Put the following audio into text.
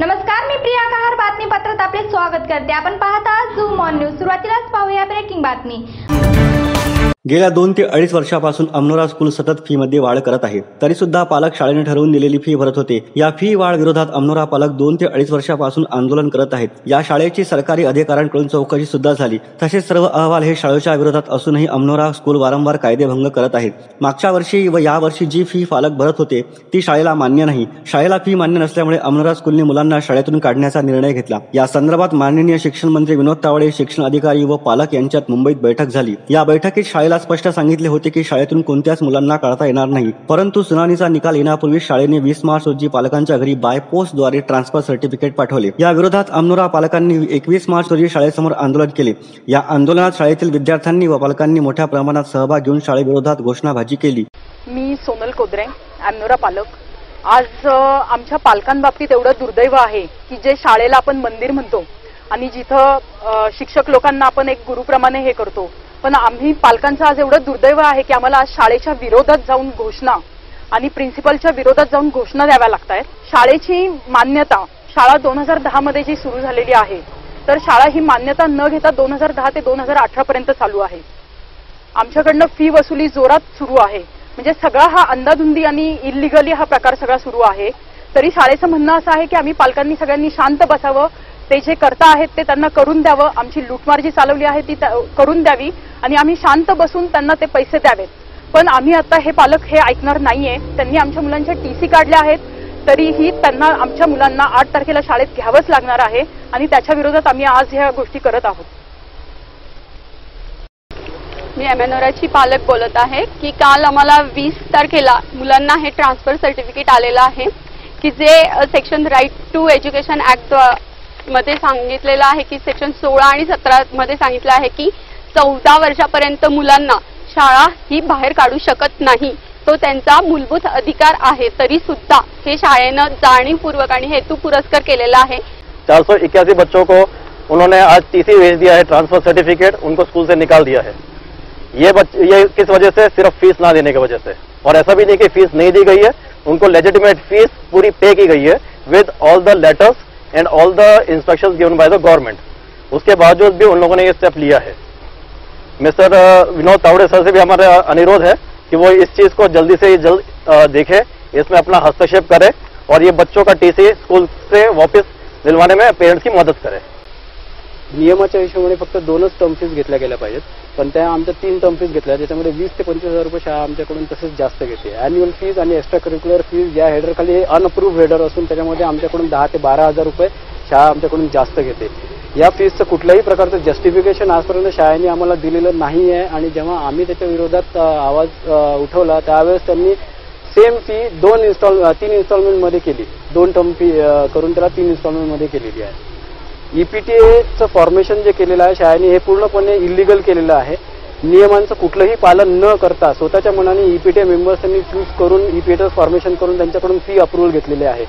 नमस्कार मी प्रिया कहार बातमीपत्रात आपले स्वागत करते. आपण पाहता झूम ऑन न्यूज सुरुवातीलाच पाहूया ब्रेकिंग बातमी. गेल्या दोन ते अडीच वर्षापासून अमनोरा स्कूल सतत फीमध्ये वाढ करत आहे. तरी सुद्धा पालक शाळेने ठरवून दिलेली फी भरत होते. या फी वाढ विरोधात अमनोरा पालक दोन ते अडीच वर्षापासून आंदोलन करत आहेत. या शाळेची सरकारी अधिकाऱ्यांकडून चौकशी सुद्धा झाली. तसेच सर्व अहवाल हे शाळेच्या विरोधात असूनही अमनोरा स्कूल वारंवार कायदेभंग करत आहेत. मागच्या वर्षी व या वर्षी जी फी पालक भरत होते ती शाळेला मान्य नाही. शाळेला फी मान्य नसल्यामुळे अमनोरा स्कूलने मुलांना शाळेतून काढण्याचा निर्णय घेतला. या संदर्भात माननीय शिक्षण मंत्री विनोद तावडे शिक्षण अधिकारी व पालक यांच्यात मुंबईत बैठक झाली. या बैठकीत शाळेला स्पष्ट सांगितले होते की शाळेतून कोणत्याच मुलांना काढता येणार नाही. परंतु सुनावणीचा निकाल येण्यापूर्वी शाळेने वीस मार्च रोजी पालकांच्या घरी बाय पोस्टद्वारे ट्रान्सफर सर्टिफिकेट पाठवले. या विरोधात अमनोरा पालकांनी एकवीस मार्च रोजी शाळेसमोर आंदोलन केले. या आंदोलनात शाळेतील विद्यार्थ्यांनी व पालकांनी मोठ्या प्रमाणात सहभाग घेऊन शाळेविरोधात घोषणाबाजी केली. मी सोनल कोदरे अमनोरा पालक. आज आमच्या पालकांबाबतीत एवढं दुर्दैव आहे की जे शाळेला आपण मंदिर म्हणतो आणि जिथं शिक्षक लोकांना आपण एक गुरुप्रमाणे हे करतो. पण आम्ही पालकांचं आज एवढं दुर्दैव आहे की आम्हाला आज शाळेच्या विरोधात जाऊन घोषणा आणि प्रिन्सिपलच्या विरोधात जाऊन घोषणा द्याव्या लागत आहेत शाळेची मान्यता शाळा दोन हजार दहा मध्ये जी सुरू झालेली आहे तर शाळा ही मान्यता न घेता दोन हजार दहा ते दोन हजार अठरा पर्यंत चालू आहे. आमच्याकडनं फी वसुली जोरात सुरू आहे. म्हणजे सगळा हा अंदाधुंदी आणि इलिगली हा प्रकार सगळा सुरू आहे. तरी शाळेचं म्हणणं असं आहे की आम्ही पालकांनी सगळ्यांनी शांत बसावं ते जे करता आहेत ते त्यांना करून द्यावं. आमची लूटमार जी चालवली आहे ती करून द्यावी आणि आम्ही शांत बसून त्यांना ते पैसे द्यावेत. पण आम्ही आता हे पालक हे ऐकणार नाहीये. त्यांनी आमच्या मुलांच्या टीसी काढल्या आहेत. तरीही त्यांना आमच्या मुलांना आठ तारखेला शाळेत घ्यावंच लागणार आहे आणि त्याच्या विरोधात आम्ही आज ह्या गोष्टी करत आहोत. मी एमएनओराची पालक बोलत आहे की काल आम्हाला वीस तारखेला मुलांना हे ट्रान्सफर सर्टिफिकेट आलेलं आहे की जे section right to education act मध्ये सांगितलेलं आहे की सेक्शन सोळा आणि सतरा सांगितलं आहे की चौदा वर्षापर्यंत मुलांना शाळा ही बाहेर काढू शकत नाही. तो मूलभूत अधिकार आहे. तरी सुद्धा हे शाळेनं हेतू पुरस्कार केलेला आहे. चार सौ इक्यासी बच्चों को उन्होंने आज टीसी भेज दिया है ट्रांसफ़र सर्टिफिकेट उनको स्कूल से निकाल दिया है। ये बच, ये किस वजह से? सिर्फ़ फ़ीस ना देने की वजह से। और ऐसा भी नहीं कि फ़ीस नहीं दी गई है उनको लेजिटिमेट फ़ीस पूरी पे की गई है with all the letters and all the instruction given by the government उसके बावजूद भी उन लोगों ने ये स्टेप लिया है। मिस्टर विनोद तावड़े सर से भी हमारा अनुरोध है कि वो इस चीज़ को जल्दी से जल्द देखे, इसमें अपना हस्तक्षेप करे और ये बच्चों का टीसी स्कूल से वापस दिलवाने में पेरेंट्स की मदद करे। नियमाच्या हिशोबाने फक्त दोनच टर्म फीज घेतल्या गेल्या पाहिजेत. पण त्या आमच्या तीन टर्म फीज घेतल्या त्याच्यामध्ये वीस ते पंचवीस हजार रुपये शाळा आमच्याकडून तसेच जास्त घेते. अॅन्युअल फीज आणि एक्स्ट्रा करिक्युलर फीज या हेडरखाली अनअप्रूव्ह हेडर असून त्याच्यामध्ये आमच्याकडून दहा ते बारा हजार रुपये शाळा आमच्याकडून जास्त घेते. या फीजचं कुठल्याही प्रकारचं जस्टिफिकेशन आजपर्यंत शाळेने आम्हाला दिलेलं नाही आहे आणि जेव्हा आम्ही त्याच्या विरोधात आवाज उठवला त्यावेळेस त्यांनी सेम फी दोन इन्स्टॉल तीन इन्स्टॉलमेंटमध्ये केली. दोन टर्म फी करून त्याला तीन इन्स्टॉलमेंटमध्ये केलेली आहे. ईपीटीएचं फॉर्मेशन जे केलेलं आहे शाळेने हे पूर्णपणे इलिगल केलेलं आहे. नियमांचं कुठलंही पालन न करता स्वतःच्या मनाने ईपीटीए मेंबर्स त्यांनी चूज करून ईपीएचं फॉर्मेशन करून त्यांच्याकडून फी अप्रुव्हल घेतलेली आहे.